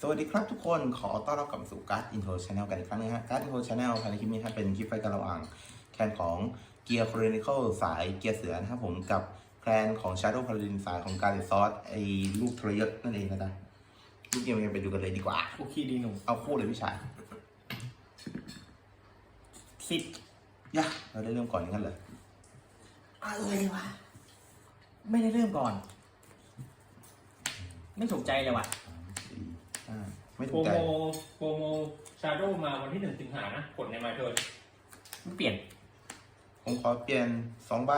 สวัสดีครับทุกคนขอต้อนรับกลับสู่การ์ดอินโทรชาแนลกันอีกครั้งนึงฮะการ์ดอินโทรชาแนลภายในคลิปนี้ครับเป็นคลิปไฟกันระหว่างแคนของเกียร์โครนิคลสายเกียร์เสือนะครับผมกับแคลนของ Shadow Paladin สายของการ์ดซอสไอ้ลูกทรยศนั่นเองนะจ๊ะลูกเกมกันไปดูกันเลยดีกว่าโอเคดีหนุ่มเอาคู่เลยพี่ชายสิบยะเราได้เริ่มก่อนอย่างนั้นเหรออะไรวะไม่ได้เริ่มก่อน ไม่ถูกใจเลยว่ะ สามสี่ห้าไม่โปถูรกใจโมโปรโมชาโดมาวันที่หนึ่งสิงหานะกดในมาเทิร์นไม่เปลี่ยนผมขอเปลี่ยนสองใบ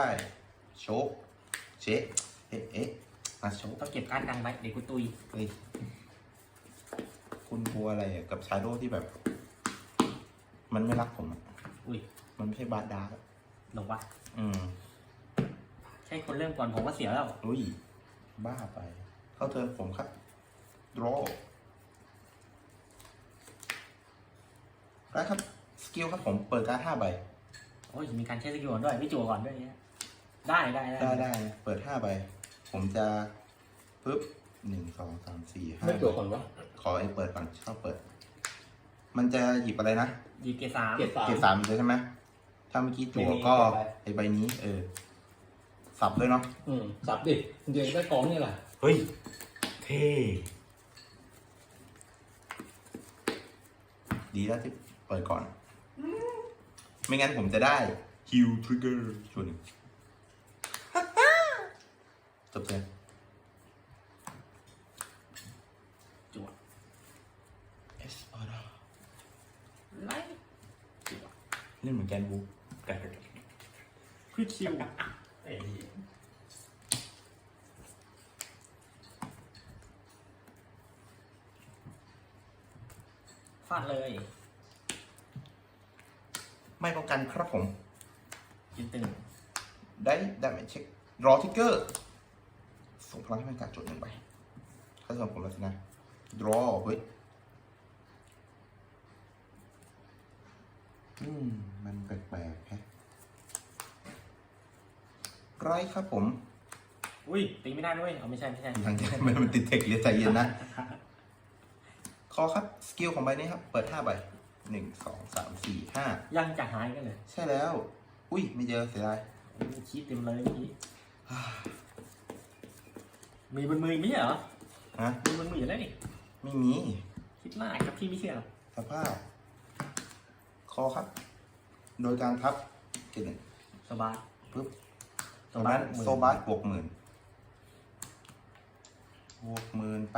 โชกเช็คเอ๊ะเอ๊ะมาโชกต้องเก็บการดกันไว้เดี๋ยวกูตุยเฮ้ยคุณกลัวอะไรอะกับชาโดที่แบบ มันไม่รักผมอะอุ้ยมันไม่ใช่บาดดาร์กอะหลงวะอืม ใช่คนเริ่มก่อนผมก็เสียแล้ว อุ้ย บ้าไป เข้าเทิร์นผมครับ draw ได้ครับ สกิลครับผมเปิดการ์ดห้าใบ โอ้ยมีการใช้สกิลก่อนด้วยไม่จั่วก่อนด้วยเนี่ยได้ได้ได้ได้ได้เปิดห้าใบ ผมจะปึ๊บหนึ่งสองสามสี่ห้าไม่ตัวก่อนวะขอไอ้เปิดก่อนชอบเปิด มันจะหยิบอะไรนะดีเกรดสามเกียรติสาม เกรดสามเลยใช่ไหมถ้าเมื่อกี้จั่วก็ไอ้ใบนี้ เออ สับด้วยเนาะอืมสับดิเดี๋ยวได้กองนี่แหละเฮ้ย เท่ดีแล้วที่ เปิดก่อน ไม่งั้นผมจะได้ Heal Trigger ชวนหนึ่งจบเลยจั่ว S Order ไลท์จั่วเล่นเหมือนแกนบูแต่ควิกคิวไอ้นี่ฟาดเลย ไม่ป้องกันครับผมยินตึงได้ได้ไม่เช็ครอทิกเกอร์ส่งพลังให้เป็นการดจดหนึ่งใบเข้าสำหรับผมแล้วสินะ draw เฮ้ยอืม มันแปลกๆแฮะไรครับผม อุ้ยตีไม่ได้ด้วยเอาไม่ใช่ไม่ใช่ยังจะมันมันติดเทคเรียใจเย็นนะ คอครับ สกิลของใบนี้ครับ เปิดห้าใบ หนึ่งสองสามสี่ห้ายังจะหายกันเลยใช่แล้ว อุ้ยไม่เจอเสียดายโอ้ยคิดเต็มเลยเมื่อกี้มีบนมืออีกไม่ใช่เหรอฮะมีบนมืออยู่แล้วนี่ไม่มีคิดมากครับพี่ไม่เชื่อหรอกสภาพ คอครับ โดยการพับเกณฑ์หนึ่งสบายปุ๊บโซตรงบานั้สนหมื่นโซบัสบวกหมื่นบวกหมื่นไป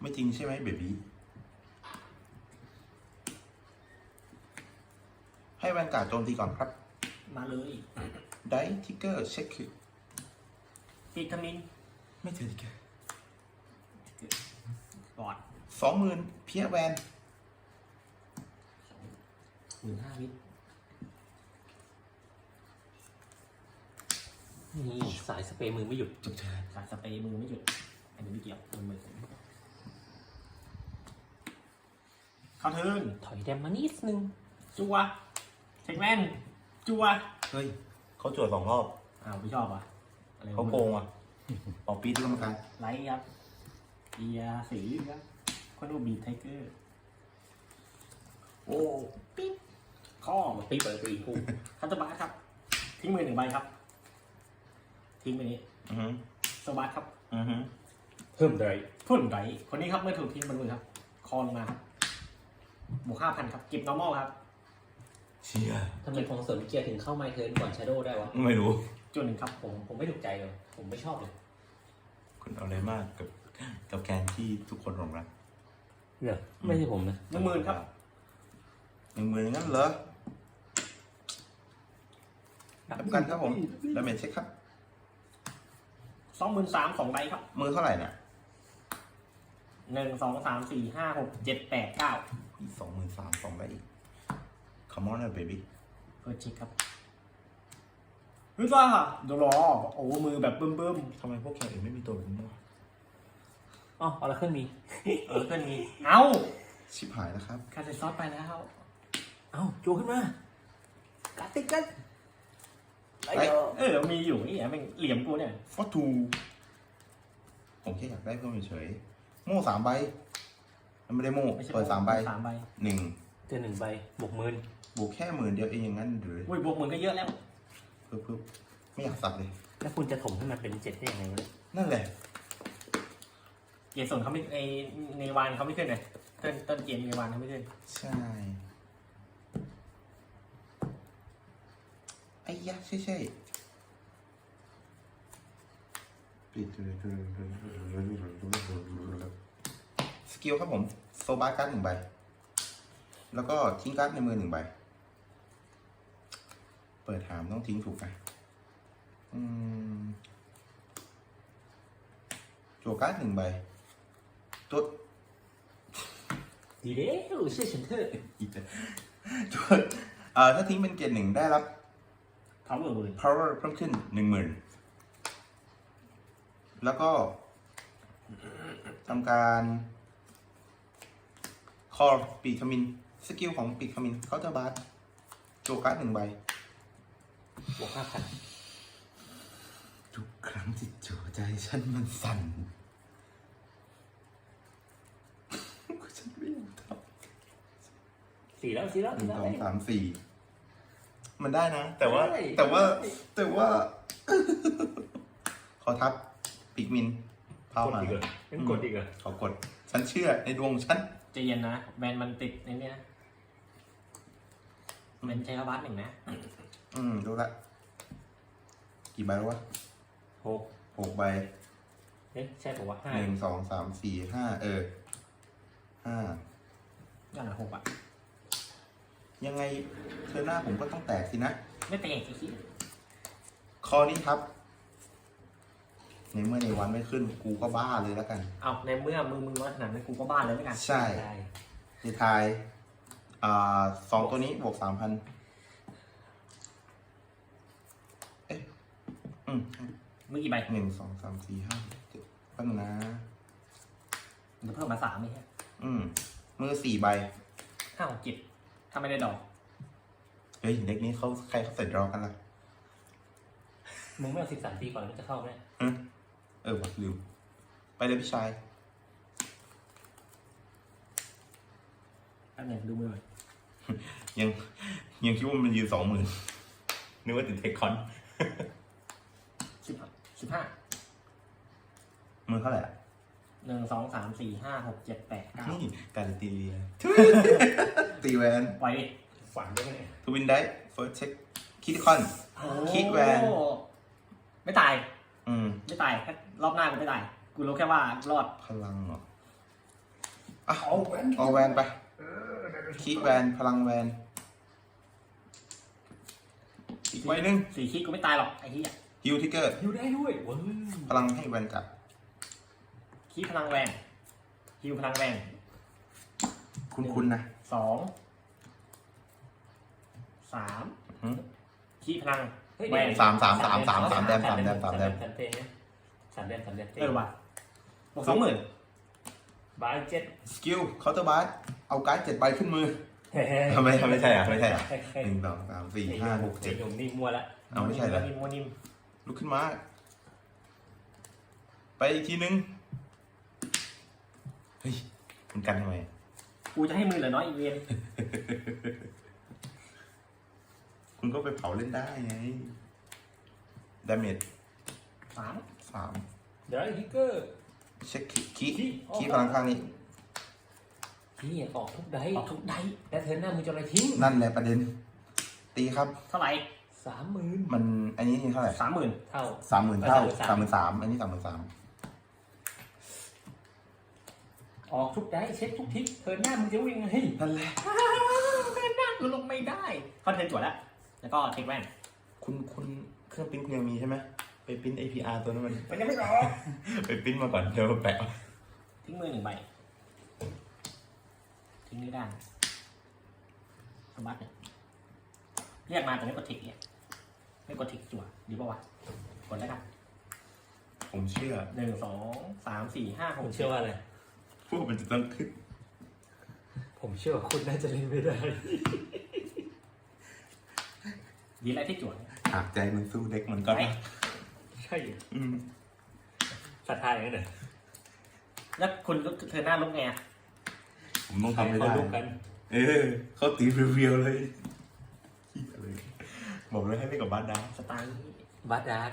ไม่จริงใช่ไหมเบบี้ให้แวนการ์ดโจมตีก่อนครับ มาเลยได้ทิกเกอร์เช็คคือปีทามินไม่เจอทิกเกอร์กอดสองหมื่นเพียแวนหมื่นห้าวินี่สายสเปรย์มือไม่หยุดจบเทิร์นสายสเปรย์มือไม่หยุดอันนี้ไม่เกี่ยวมือมือ เข้าเทิร์นถอยแดมมานิดนึงจัวเทคแมนจัวเฮ้ยเขาจวดสองรอบอ้าวไม่ชอบอะอะไรเขาโกงอะปอกปีที่กรรมการไลท์ครับเกียร์สีครับคนดูบีทไทเกอร์โอ้ปิ๊บข้อปีเปิดปีคู่คัตเตอร์บาสครับ ทิ้งมือหนึ่งใบครับ ทิ้งไปนี้อือฮึโซบาสครับอือฮึเพิ่มเลยพุ่นไรคนนี้ครับเมื่อถูกทิ้งบนมือครับ คอลงมาครับ บวกห้าพันครับเก็บ normal ครับ เชียทำไมพองเสริมเกียร์ถึงเข้าไมเทิร์นก่อนชาโดได้วะ ไม่รู้ จุดหนึ่งครับ ผมผมไม่ถูกใจเลย ผมไม่ชอบเลย คุณเอาอะไรมากกับกับแกนที่ทุกคนหลงรักเนี่ยไม่ใช่ผมนะหนึ่งหมื่นครับ หนึ่งหมื่นงั้นเหรอรับกันครับผมดาเมจเช็คครับ สองหมื่นสามสองใบครับ มือเท่าไหร่น่ะ หนึ่งสองสามสี่ห้าหกเจ็ดแปดเก้าอีกสองหมื่นสามสองได้อีก Come on นะ baby เฟิร์สเช็คครับเฮ้ยจ้าเดี๋ยวรอโอ้มือแบบเบิ่มทำไมพวกแกอื่นไม่มีตัวแบบนี้วะอ๋อเอาละเครื่องมีๆเออเพื่อนมีเอ้าชิบหายแล้วครับ คาเซซอสไปแล้ว เอ้าจูขึ้นมากัดติดกันไอ้เออเออมีอยู่ไอ้เหี้ยแม่งเหลี่ยมกูเนี่ยฟอตูผมแค่อยากได้เพิ่มเฉยๆ โม่สามใบมันไม่ได้โม่ไม่ใช่เปิดสามใบสามใบหนึ่งเจอหนึ่งใบบวกหมื่นบวกแค่หมื่นเดียวเองอย่างนั้นหรืออุ้ยบวกหมื่นก็เยอะแล้วเพิ่มไม่อยากสับเลย แล้วคุณจะถมให้มันเป็นเจ็ดได้ยังไงวะเนี่ยนั่นแหละ เกียร์ส่วนเขาไม่ไอในวานเขาไม่ขึ้นเลยต้นต้นเกมในวานเขาไม่ขึ้นใช่ไอ้ยักษ์ใช่ใช่ปิด สกิลครับผมโซบาร์การ์ดหนึ่งใบ แล้วก็ทิ้งการ์ดในมือหนึ่งใบ เปิดหามต้องทิ้งถูกไหมอืมจั่วการ์ดหนึ่งใบตัวดีเด้อเชื่อฉันเถอะอีกจั่วเอ่อถ้าทิ้งเป็นเกียร์หนึ่งได้รับเขาเบอร์หมื่น power เพิ่มขึ้นหนึ่งหมื่น แล้วก็ทำการคอปีกขมินสกิลของปีกขมินเขาจะบาร์โจการ์ดหนึ่งใบบวกห้าพันทุกครั้งที่โจใจฉันมันสั่นฉันไม่อยากทสี่แล้วสี่แล้วำหนึ่สี่งแล้วสองสามสี่มันได้นะ แต่ว่าได้แต่ว่าได้แต่ว่า ขอทับ ปีกมินพาวกดหาอีกเหรอเป็นกดอีกเหรอขอกด ฉันเชื่อในดวงฉัน ใจะเย็นนะแบนมันติดในเนี้ยมันใช้วัดหนึ่งนะอืมรู้ละกี่ใบแล้ววะหกหกใบเอ๊ะใช่ผมว่าห้าหนึ่งสองสามสี่ห้าเออห้านั่นแหละหกอะ ยังไงเธอหน้าผมก็ต้องแตกสินะ ไม่เตะไอ้ขี้คอนี้ครับ ในเมื่อในวันไม่ขึ้นกูก็บ้าเลยแล้วกัน เอาในเมื่อมึงมึงว่าขนาดนั้นกูก็บ้าเลยไม่กันใช่ใช่ในทายอ่าสองตัวนี้บวกสามพันเอ๊ะอืมมึงกี่ใบหนึ่งสองสามสี่ห้าเจ็ดแป๊บนึงนะ เดี๋ยวเพิ่มมาสามไม่ใช่อืมมือสี่ใบ ห้าหกเจ็ดถ้าไม่ได้ดอก เฮ้ยเด็กนี้เขาใครเขาเสร็จรอกันล่ะ มึงไม่เอาสิบสามปีก่อนมันจะเข้าไหมเอ อว่ะลืมไปเลยพี่ชายแป๊บหนึงดูมือหน่อยยังยังคิดว่ามันยืนสองหมื่นนึกว่าติดเทคคอนสิบสิบห้ามือเท่าไหร่อะหนึ่งสองสามสี่ห้าหกเจ็ดแปดเก้านี่การตีเรียตีแวนปล่อยดิฝันได้ไหมเนี่ยทวินได้เฟิร์สเช็คคิดคอนคิดแวนโอ้ไม่ตาย อืมไม่ตายแค่รอบหน้ากูไม่ตาย กูรู้แค่ว่ารอด พลังเหรออะเอาแวนเอาแวนไปคิดแวนพลังแวนอีกใบหนึ่งสี่คิดกูไม่ตายหรอกไอ้เหี้ยฮิวทิกเกอร์อยู่ได้ด้วยเว้ยพลังให้แวนกัดคิดพลังแวนฮิวพลังแวนคุณคุณนะสองสามหืม คิดพลังเฮ้ย แวนสามสามสามสามสามแดมสามแดมสามแดมสามแดมสามแดมสามแดมเออว่ะบวกสองหมื่นบายเจ็ดสกิลเคาน์เตอร์บาร์เอาการ์ดเจ็ดใบขึ้นมือเฮ้ยทำไมไม่ใช่อะไม่ใช่อะเฮ้ยเฮ้ยหนึ่งสองสามสี่ห้าหกเจ็ดไอ้หนุ่มนี่มัวละเอาไม่ใช่เหรอนิ่มนิ่มลุกขึ้นมา ไปอีกทีนึง เฮ้ยคุณกันทำไมกูจะให้มือเหลือน้อยอีกเวียน คุณก็ไปเผาเล่นได้ไงดาเมจสามสามเดี๋ยวไอ้ฮิกเกอร์เช็คคีคีคีคีพลังข้างนี้พี่ออกทุกไดออกทุกไดแล้วเธอหน้ามึงจะอะไรทิ้งนั่นแหละประเด็น ตีครับ เท่าไหร่สามหมื่นมันอันนี้เท่าไหร่สามหมื่นเท่าสามหมื่นเท่าเออสามหมื่นสามอันนี้สามหมื่นสามออกทุกได้เช็คทุกทิศเธอหน้ามึงจะวิ่งไงนั่นแหละหน้ากูลงไม่ได้คอนเทนต์จวดแล้ว แล้วก็เทคแวนคุณคุณเครื่องปริ้นคุณยังมีใช่ไหมไปปริ้น APR ตัวนั้นมัน มันยังไม่ออกไปปริ้นมาก่อนเดี๋ยวมาแปะทิ้งมือหนึ่งใบ ทิ้งนี่ได้สมบัติเนี่ยเรียกมาแต่ไม่กดเทคเนี่ยไม่กดเทคจั่วดีป่าวะกดแล้วกันผมเชื่อหนึ่งสองสามสี่ห้าหผกมเชื่อว่าอะไร พวกมันจะต้องขึ้นผมเชื่อว่าคุณน่าจะเล่นไม่ได้ ดีแล้วที่จั่วหากใจมันสู้เด็กมันก็ได้ใช่อืมศรัทธาอย่างนั้นเหรอแล้วคุณเธอหน้าลุกไงอะผมต้องทำไม่ได้เขาลุกกัน เออเขาตีเรียวๆเลยเหี้ยเลยบอกเลยให้เล่นกับบ้านดาวสไตล์บัตดาร์ก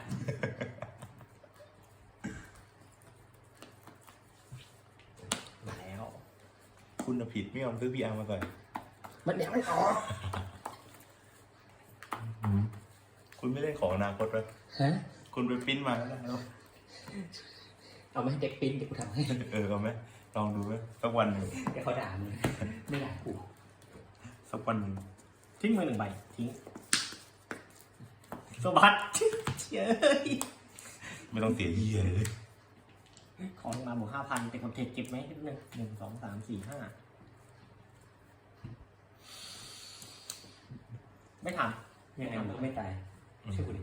มาแล้ว คุณน่ะผิดไม่ยอมซื้อพีอาร์มาใส่มันยังไม่ออก คุณไม่เล่นของอนาคตเลยฮะคุณไปปริ้นมาแล้วเอาไหมเด็กปิ้นเดี๋ยวกูทำให้เออเอาไหมลองดูไหมสักวันหนึ่งเดี๋ยวเขาด่ามึงไม่ด่ากูสักวันหนึ่งทิ้งมือหนึ่งใบทิ้งสบัดเย้ยไม่ต้องเสียเยี่ยเลยของมาบวกห้าพันเป็นคนเทคเก็บไหมนิดนึงหนึ่งสองสามสี่ห้าไม่ทำยังไงมึงก็ไม่ตาย เชื่อกูดิ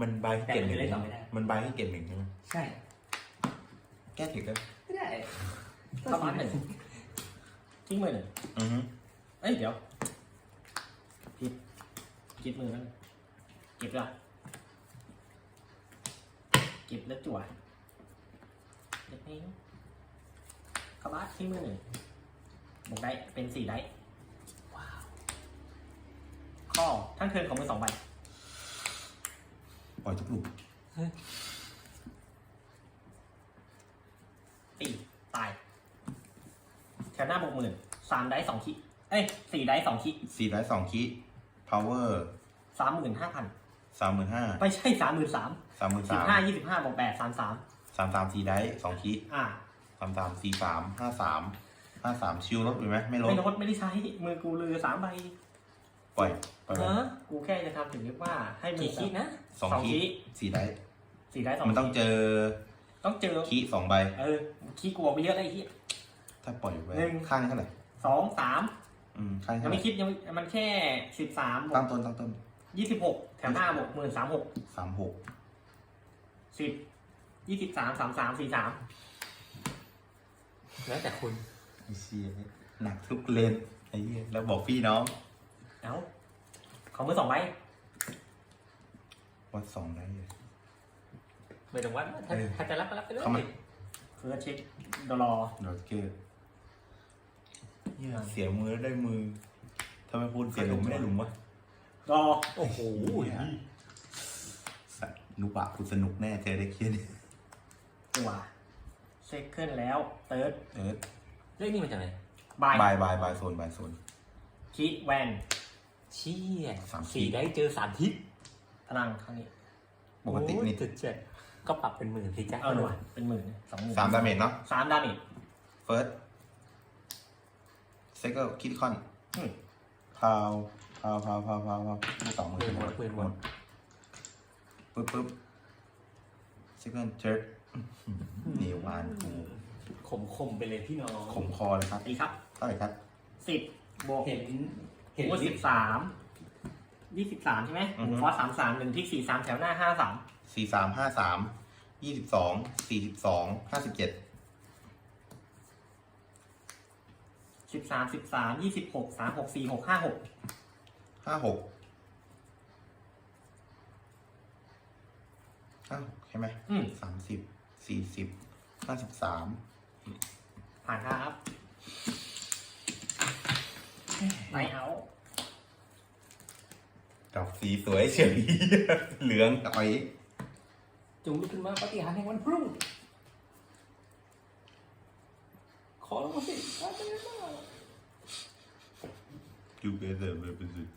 มันใบให้เกตหนึ่งแต่มันจะเล่นต่อไม่ได้ มันใบให้เกตหนึ่งใช่ไหมใช่แก้ถึงแล้วไม่ได้สบัดหนึ่งทิ้งมือหนึ่งอือฮึเอ้ยเดี๋ยวคิดคิดมือแล้วเก็บละเก็บแล้วจั่วเล็กนี้ขบัดทิ้งมือหนึ่งบวกได้เป็นสี่ได้ว้าวข้อทั้งเทิร์นของมือสองใบ ปล่อยทุกลูกตีตาย แถวหน้าบวกหมื่นสามได้สองคิเอ้ยสี่ได้สองคิสี่ร้อยสองคี power สามหมื่นห้าพันสามหมื่นห้าไม่ใช่สามหมื่นสามสามหมื่นสิบสามห้ายี่สิบห้าบวกแปดสามสามสามสามสี่ได้สองคีอ่าสามสามสี่สามห้าสามห้าสามชิวลดหรือไหมไม่ลดไม่ลดไม่ได้ใช้มือกูลือสามใบปล่อย ปล่อยเออกูแค่จะทำถึงเรียกว่า ให้มืกี่อคิดนะสองสองคีคีสี่ได้สี่ได้สองมันต้องเจอ ต้องเจอคีสองใบ เออคีกลัวไปเยอะเลยไอ้ที่ถ้าปล่อยไว้หนึ่งข้างเท่าไหร่สองสามอืมข้างยัเท่างไหร่ไม่คิดยังไม่มันแค่สิบสามบวตั้กงต้นตั้งต้นยี่สิบหกแถวหน้าบวกหมื่นสามหกสามหกสิบยี่สิบสามสามสามสี่สามแล้วแต่คุณไอ้เชี่ยหนักทุกเลนไอ้เหี้ยแล้วบอกพี่น้องเอ้า ของมือสองใบวัดสองได้เลยไม่ต้องวัดถ้าเออถ้าจะรับก็รับไปเลยเข้ามา เพื่อเช็คดอลลาร์โดดเกอร์เหี้ยเสียมือแล้วได้มือทำไมพูดเสียหลุมไม่ได้หลุมวะดอลลาร์โอ้โหสัตว์นุบะคุณสนุกแน่เจอได้เคียนี่ตัวเช็คขึ้นแล้วเติร์ดเออเลขนี่มาจากไหนบายบายบายบายโซนบายโซนคีแวน เชี่ยสามขีด สี่ได้เจอสามทิศพลังครั้งนี้ปกตินี่จุดเจ็ดก็ปรับเป็นหมื่นสิจ้าเอาหน่วยเป็นหมื่นสองหมื่นสามดาเมจเนาะสามดาเมจเฟิร์สเซคันคิดคอนอืม พาวพาวพาวพาวพาวพาวลูกสองมือหมดหมดปึ๊บปึ๊บเซคันเจิร์ดนี่หวานโอ้โหขมขมๆไปเลยพี่น้องขมคอเลยครับตีครับเท่าไหร่ครับสิบบวกเห็น เห็นโอ้ลิสิฟบสามยี่สิบสามใช่ไหมฟอสสามสามหนึ่งที่สี่สามแถวหน้าห้าสามสี่สามห้าสามยี่สิบสองสี่สิบสองห้าสิบเจ็ดสิบสามสิบสามยี่สิบหกสามหกสี่หกห้าหกห้าหกห้าหกใช่ไหมอืมสามสิบสี่สิบห้าสิบสามผ่านครับ ไม่เอาดอกสีสวยเฉยเหลืองต่อยจงลุกขึ้นมาปฏิหารย์แห่งวันพรุ่ง ขอลงมาสิอาจารย์ดูเบสเลยเป็นสุด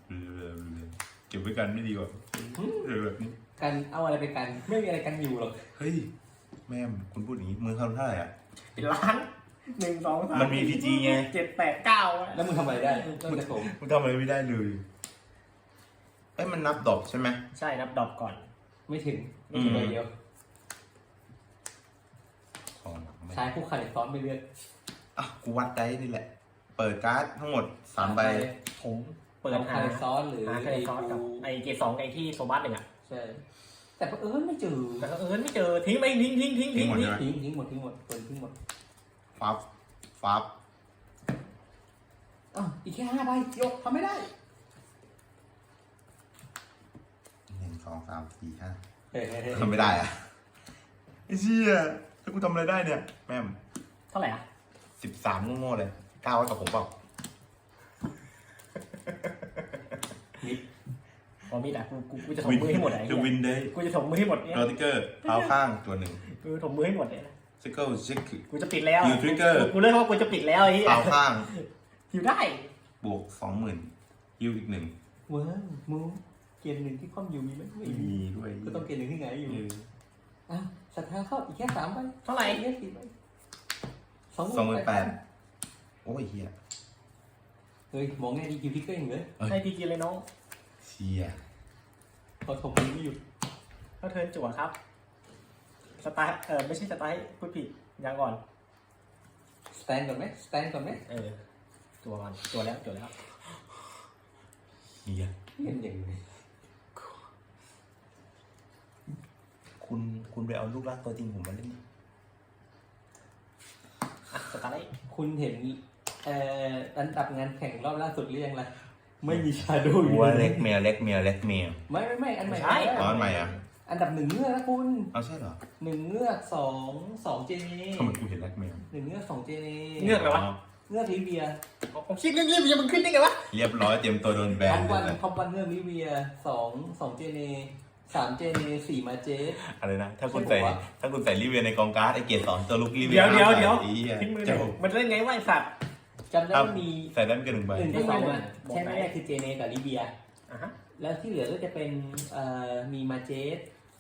เก็บไว้กันไม่ดีกว่าเออแบบนี้กันเอาอะไรไปกัน ไม่มีอะไรกันอยู่หรอก เฮ้ย แม่มคุณพูดอย่างนี้มือเขาเท่าไหร่อะเป็นล้าน หนึ่งสองสามมันมี PG ไง เจ็ดแปดเก้าอะแล้วมึงทำอะไรได้นอกจากผมมันทำอะไรไม่ได้เลยเอ้ยมันนับดอกใช่ไหม ใช่นับดอกก่อน ไม่ถึงไม่ถึงอืมเลยเดียวขอหนังไม่ใช้คู่คาเลซ้อนไปเรื่อยอะกูวัดได้นี่แหละ เปิดการ์ดทั้งหมดสามใบผมเปิดเอาหาคาเลซ้อนหรือหาคะแนนซอสกับไอเกรดสองไอที่โซบัสหนึ่งอะใช่ แต่เพอเอิญไม่เจอแต่เออไม่เจอทิ้งไปทิ้งทิ้งทิ้งทิ้ทิ้งงหมดทิ้ใช่งไหมทิ้งทิ้งหมดทิ้งหมดเปิดทิ้งหมด ฟับฟับอะอีกแค่ห้าใบยกทำไม่ได้องสามสี่ห้าเฮ้ยเฮ้ยเฮ้ยทำไม่ได้อะไอ้เชี่ยถ้ากูทำอะไรได้เนี่ย แม่มเท่าไหร่อะสิบสามโง่ๆเลยก้าวไว้กับผมเปล่าพอมีแต่กูกูกูจะถมมือให้หมดอะไอ้จะวิเหี้ยนได้กูจะถมมือให้หมดเนี่ย โรติเกอร์เท้าข้างตัวหนึ่งกูถมมือให้หมดเลยนะ ซิกเกิลชิคกูจะปิดแล้วอยู่ trigger กูกูเลิกว่ากูจะปิดแล้วไอ้เหี้ยเท้าข้างอยู่ได้บวกสองหมื่นฮิวอีกหนึ่งเว้ยมึงเกณฑ์หนึ่งที่คว่ำอยู่มีไหมไม่ไม่มีมีด้วยก็ต้องเกณฑ์หนึ่งที่ไหนอยู่เออ อะศรัทธาเข้าอีกแค่สามใบเท่าไหร่ อีกแค่สี่ใบสองสองหมื่นแปด โอ้ยเฮียเฮ้ยมองง่ายดีคิวพิกเกอร์อย่างเลยให้พีจีเลยน้องเชียเขาถกมือไม่หยุดก็เทิร์นจั่วครับ สไตล์เออไม่ใช่สไตล์พูดผิดอย่างก่อน สแตนก่อนไหมสแตนก่อนไหมเออจั่วก่อนจั่วแล้วจั่วแล้ว เฮียเล่นอย่างไรคุณคุณไปเอาลูกรักตัวจริงผมมาเล่นดิอะสไตล์คุณเห็นเอ่ออันดับงานแข่งรอบล่าสุดหรือยังล่ะไม่มีชาโดว์อยู่วัวในเล็นั้นกแมวเล็กแมวเล็กแมว ไม่ไม่ไม่อันใหม่อ๋ออันใหม่อะ อันดับหนึ่งเงือกนะคุณเอาใช่เหรอหนึ่งเงือกสองสองเจเนทำไมกูเห็นเล็กแมวหนึ่งเงือกสองเจเนเงือก อะไรวะ เงือกลิเวียผมคิดเรื่องนี้มันขึ้นได้ไงวะ เรียบร้อยเตรียมตัวโดนแบท็อนปเลวันยนะท็อปวันเงือกลิเวียสองสองเจเนสามเจเนสี่มาเจส อะไรนะ ถ้าคุณใส่ ถ้าคุณใส่รีเวียในกองการ์ดไอเกียร์สองตัวลูกรีเวีเดี๋ยวเดี๋ยวเดี๋ยวอีอะทิ้งมือหเจ้านึ่งมันเล่นไงวะไอสัตว์ จำได้ว่ามีใส่ได้ไม่เกินหนึ่งใบหนึ่งกับสองอะบอกแค่ไหนแรกคือเจเนกับลิเวีย อะฮะแล้วที่เหลือก็จะเป็นเอ่อมีมาเจส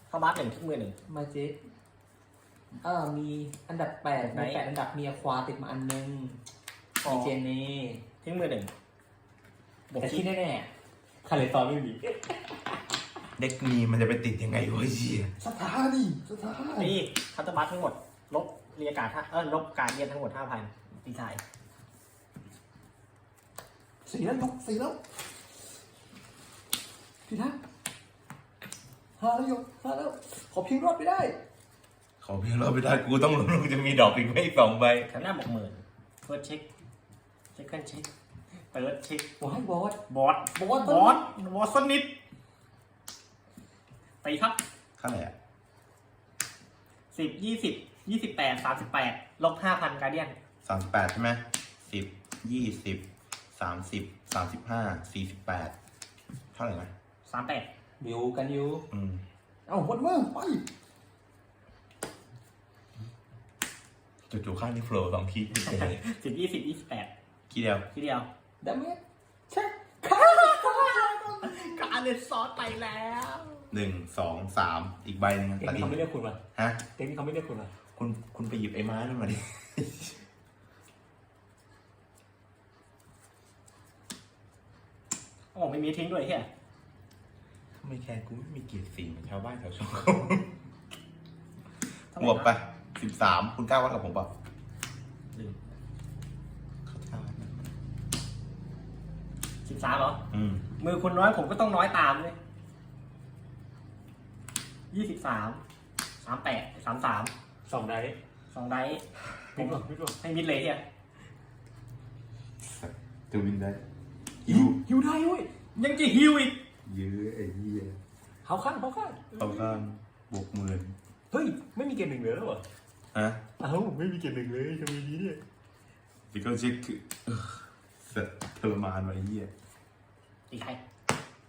เข้าบัสหนึ่งทิ้งมือหนึ่ง มาเจสเออมีอันดับแปดไหนมีแปดอันดับมีอควาติดมาอันนึงมีเจเนทิ้งมือหนึ่งบวกแต่คิที่ดแน่ๆคาเลตอนไม่มีเด็กมีมันจะไปติดยังไงวะไอ้เชี่ยสถาดิสถานี่คัตเตอร์บัสทั้งหมด ลบเรียกการดห้าเออลบการเรียนทั้งหมดห้าพันตีไทยสี่แล้วยกสี่แล้วพี่ทัก ห้าแล้วยกห้าแล้ว ขอเพียงรอดไปได้ ขอเพียงเราไปได้กูต้องรู้ว่าจะมีดอกอีกไม่สองใบแถวหน้าบอกหมื่นเฟิร์สเช็คเช็คกันเช็คเติร์ดเช็คบอกให้บอส บอสบอส บอสบอสสักนิดตีครับเท่าไหร่อะสิบยี่สิบยี่สิบแปดสามสิบแปดลบห้าพันการเดียนสามสิบแปดใช่ไหมสิบยี่สิบสามสิบสามสิบห้าสี่สิบแปดเท่าไหร่นะสามแปด อยู่กันอยู่อืมเอ้าวันมือไปจู่ๆข้างนี้โฟล์สองทีติดเลยสิบยี่สิบยี่สิบแปดทีเดียวทีเดียวดัมเมจเช็คการเล่นซอสไปแล้วหนึ่งสองสามอีกใบหนึงเต็ตัดมที่ทิ้งเขาไม่เรียกคุณมาฮะ เต็มที่เขาไม่เรียกคุณมาคุณคุณไปหยิบไอ้ไม้นั่นมาดิ โอ้ไม่มีทิ้งด้วยเฮียทำ ไมแคนกูไม่มีเกียรติสีเหมือนชาวบ้านชาวช่องเขาบวกไปสิบสามคุณกล้าวัดกับผมเปล่าลืมเขากล้าวัดไหมสิบสามเหรอ อืมมือคุณน้อยผมก็ต้องน้อยตามเลยยี่สิบสามสามแปดสามสามสองได้สองไดส์ผมิดมหรอมิดหรอให้มิดเลยเฮียจะวินได้ฮิวฮิวได้เว้ยยังจะฮิวอีก ยื้อไอ้เหี้ยเขาข้างเขาข้างเขาข้างบวกหมื่นเฮ้ย ไม่มีเกมหนึ่งเลยแล้วเหรอฮะเอ้าไม่มีเกมหนึ่งเลยทำไมดีเนี่ยดิเกิลเช็คคือเออเสร็จทรมานไว้เหี้ยตีใคร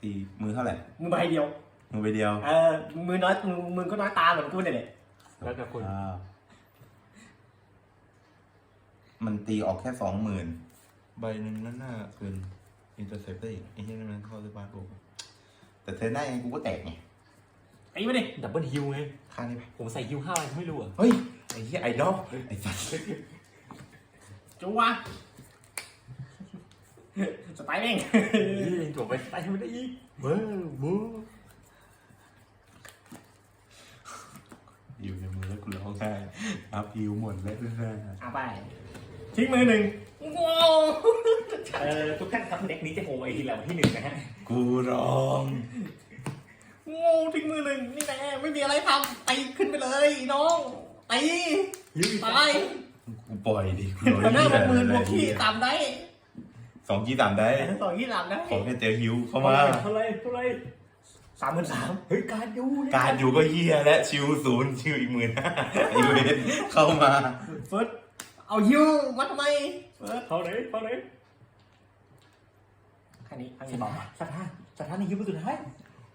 ตีมือเท่าไหร่มือใบเดียว มือใบเดียวเออมือน้อยมือมือก็น้อยตาเหมือนกูเนี่ยแหละแล้วแต่คุณอ่ามันตีออกแค่สองหมื่นใบหนึ่งนั่นน่าเกินอินเตอร์เซปได้อีกไอ้เหี้ยนั่นมันเข้าที่บ้านกู แต่เธอได้ไงกูก็แตกไงไอ้มาดิดับเบิลฮิวไง ข้างนี้ไปผมใส่ฮิวห้าอะไรไม่รู้อะ เฮ้ยไอ้เหี้ยไอดอลไอ้สัสจูวะสไตล์แม่งนี่จบไปใส่ไม่ได้อีกเบ้อเบ้ออยู่ในมือแล้วกูร้องไห้อัพฮิวหมดแล้วนะ เอาไป ทิ้งมือหนึ่งว้าวเอ่อทุกท่านครับเด็กนี้จะโหไอทีแล้วที่หนึ่งนะฮะกูร้องงูทิ้งมือหนึ่งนี่แน่ไม่มีอะไรทำตีขึ้นไปเลยน้องตีฮิวอีกตายกูปล่อยดิกูร้องตอนหน้าบวกหมื่นบวกขี้ตามได้สองขี้ตามได้สองขี้ตามได้ขอแค่เจอฮิวเข้ามาเท่าไรเท่าไรสามหมื่นสามเฮ้ยการดูเนี่ยการอยู่ก็เฮียและชิวศูนย์ชิวอีกหมื่นห้าไอเวนเข้ามาเฟิร์ส เอาฮิวมาทำไมเฟิร์สเขาเลยเขาเลยแค่นี้แค่สนี้บถาอกนสถานสถานในยุคสุดท้าย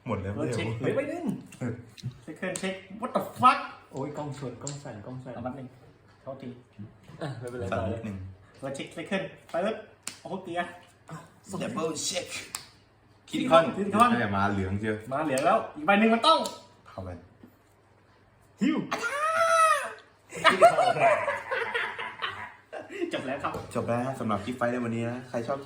หมดแล้วเฟิร์สเร็เช็ควเหลือไปหนึ่งเช็คเครื่องเช็ค what the fuck โอ้ยกล้องชนกล้องสั่นกล้องสั่นเอาแป๊บนึงโทษทีอะไม่เป็นไรสั่นต่อเลนิยดนึงเฟิร์สเช็คเช็คเครื่องเฟิร์สโอ้โหเกียร์ดับเบิลเช็คคิดคอนคิดคอนแต่มาเหลืองเชียวมาเหลือแล้ว อีกใบหนึ่งมันต้องเข้าไปฮิว จบแล้วครับ จบแล้วนะสำหรับคลิปไฟท์ในวันนี้นะ ใครชอบคลิป